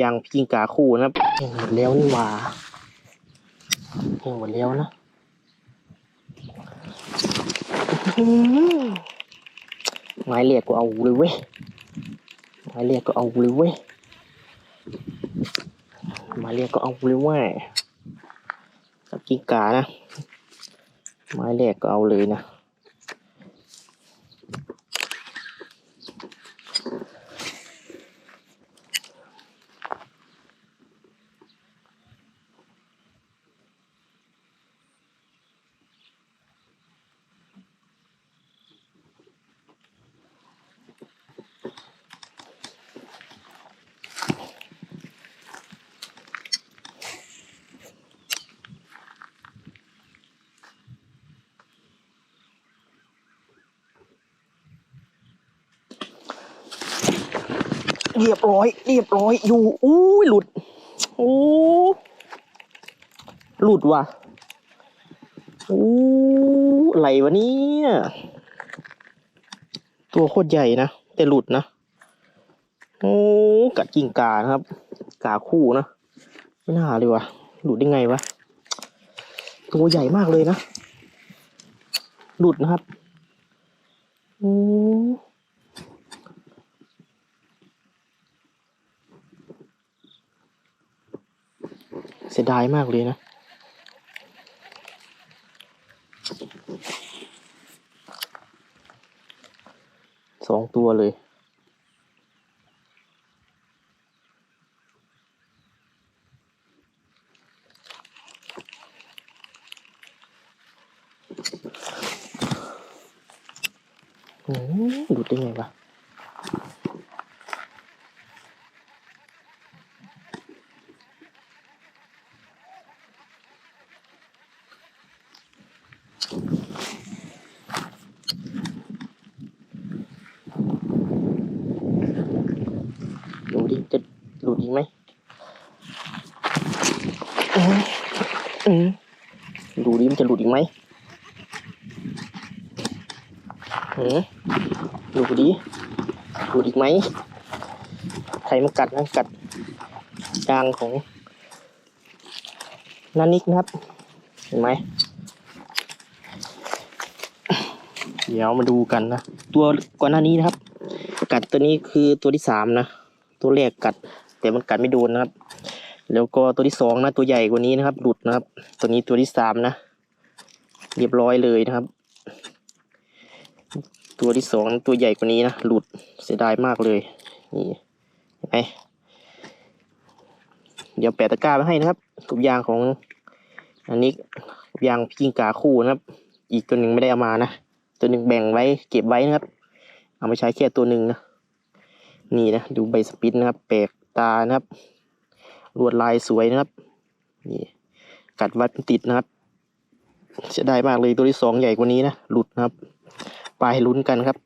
ยางพิงกาคู่นะครับหมดแล้วนี่หว่าหมดแล้วนะหือไม้เรียกก็เอาเลยเว้ยไม้เรียกก็เอาเลยเว้ยไม้เรียกก็เอาเลยเว้ยกับกิ้งกานะไม้แรกก็เอาเลยนะ เรียบร้อย เรียบร้อยอยู่อู้ยหลุดโอ้หลุดว่ะอู้อะไรวะเนี่ยตัวโคตรใหญ่นะ แต่หลุดนะโอ้กัดกิ่งกานครับ กาคู่นะไม่น่าเลยวะหลุดได้ไงวะตัวใหญ่มากเลยนะ หลุดนะครับ โอ้ เสียดายมากเลยนะ สองตัวเลยโอ้หลุดได้ไงวะ ดูดิ จะหลุดอีกไหมอืมอืม ดูดิมันจะหลุดอีกไหมหืมดูดิหลุดอีกไหมใครมากัดนะกัดยางของนานิกนะครับ เห็นไหมเดี๋ยวมาดูกันนะ ตัวก่อนหน้านี้นะครับ กัดตัวนี้คือตัวที่สามนะ ตัวแรกกัด แต่มันกัดไม่โดนนะครับ แล้วก็ตัวที่สองนะตัวใหญ่กว่านี้นะครับ หลุดนะครับ ตัวนี้ตัวที่สามนะ เรียบร้อยเลยนะครับ ตัวที่สองตัวใหญ่กว่านี้นะหลุดเสียดายมากเลยนี่เห็นไหมเดี๋ยวแปะตะกร้าไว้ให้นะครับกับยางของ อันนี้ยางพิงกาคู่นะครับ อีกตัวหนึ่งไม่ได้เอามานะตัวหนึ่งแบ่งไว้เก็บไว้นะครับ เอามาใช้แค่ตัวหนึ่งนะนี่นะดูใบสปินนะครับแปลกตานะครับ ลวดลายสวยนะครับ นี่กัดวัดติดนะครับเสียดายมากเลยตัวที่สองใหญ่กว่านี้นะ หลุดนะครับ ไปลุ้นกันครับ